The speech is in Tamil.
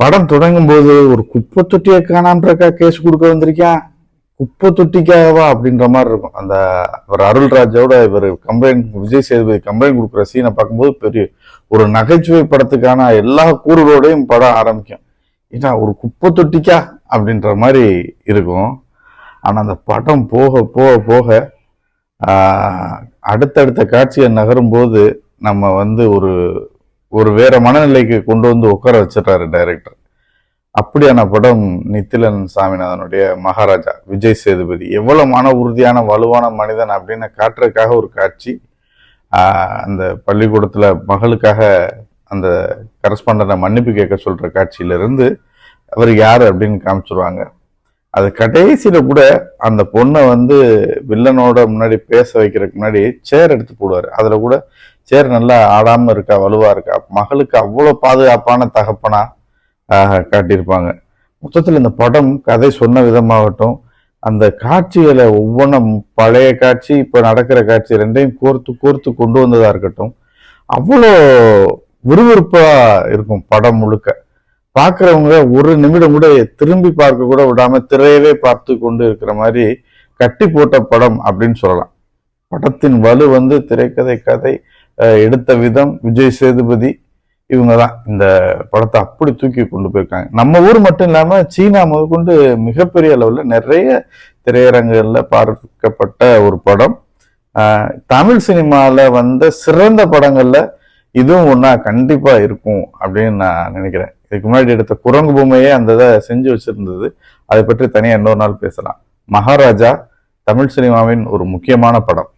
படம் தொடங்கும் போது ஒரு குப்பை தொட்டியை காணாமக்கா கேஸ் கொடுக்க வந்திருக்கேன் குப்பை தொட்டிக்காகவா அப்படின்ற மாதிரி இருக்கும். அந்த அவர் அருள்ராஜோட இவர் கம்ப்ளைண்ட் விஜய் சேதுபதி கம்ப்ளைண்ட் கொடுக்குற சீனை பார்க்கும்போது பெரிய ஒரு நகைச்சுவை படத்துக்கான எல்லா கூறுகளோடையும் படம் ஆரம்பிக்கும். ஏன்னா ஒரு குப்பை தொட்டிக்கா அப்படின்ற மாதிரி இருக்கும். ஆனால் அந்த படம் போக போக போக அடுத்தடுத்த காட்சியை நகரும்போது நம்ம வந்து ஒரு ஒரு வேற மனநிலைக்கு கொண்டு வந்து உட்கார வச்சிடுறாரு டைரக்டர் அப்படியான படம் நித்திலன் சாமிநாதனுடைய மகாராஜா விஜய் சேதுபதி. எவ்வளவு மன உறுதியான வலுவான மனிதன் அப்படின்னு காட்டுறதுக்காக ஒரு காட்சி. அந்த பள்ளிக்கூடத்தில் மகளுக்காக அந்த கரஸ்பாண்டனை மன்னிப்பு கேட்க சொல்கிற காட்சியிலிருந்து அவர் யார் அப்படின்னு காமிச்சிருவாங்க. அது கடைசியில் கூட அந்த பொண்ணை வந்து வில்லனோட முன்னாடி பேச வைக்கிறதுக்கு முன்னாடி சேர் எடுத்து போடுவார். அதில் கூட சேர் நல்லா ஆடாம இருக்கா வலுவா இருக்கா? மகளுக்கு அவ்வளவு பாதுகாப்பான தகப்பனா காட்டியிருப்பாங்க. மொத்தத்தில் இந்த படம் கதை சொன்ன விதமாகட்டும் அந்த காட்சிகளை ஒவ்வொன்றும் பழைய காட்சி இப்போ நடக்கிற காட்சி ரெண்டையும் கோர்த்து கோர்த்து கொண்டு வந்ததாக இருக்கட்டும் அவ்வளோ விறுவிறுப்பாக இருக்கும் படம் முழுக்க. பார்க்குறவங்க ஒரு நிமிடம் கூட திரும்பி பார்க்க கூட விடாமல் திரையவே பார்த்து கொண்டு இருக்கிற மாதிரி கட்டி போட்ட படம் அப்படின்னு சொல்லலாம். படத்தின் வலு வந்து திரைக்கதை கதை எடுத்த விதம் விஜய் சேதுபதி இவங்க தான் இந்த படத்தை அப்படி தூக்கி கொண்டு போயிருக்காங்க. நம்ம ஊர் மட்டும் இல்லாமல் சீனா முதற்கொண்டு மிகப்பெரிய அளவில் நிறைய திரையரங்குகளில் பார்க்கப்பட்ட ஒரு படம். தமிழ் சினிமாவில் வந்த சிறந்த படங்களில் இதுவும் ஒன்றா கண்டிப்பாக இருக்கும் அப்படின்னு நான் நினைக்கிறேன். இதுக்கு முன்னாடி எடுத்த குரங்கு பொம்மையே அந்த இதை செஞ்சு வச்சுருந்தது. அதை பற்றி தனியாக இன்னொரு நாள் பேசலாம். மகாராஜா தமிழ் சினிமாவின் ஒரு முக்கியமான படம்.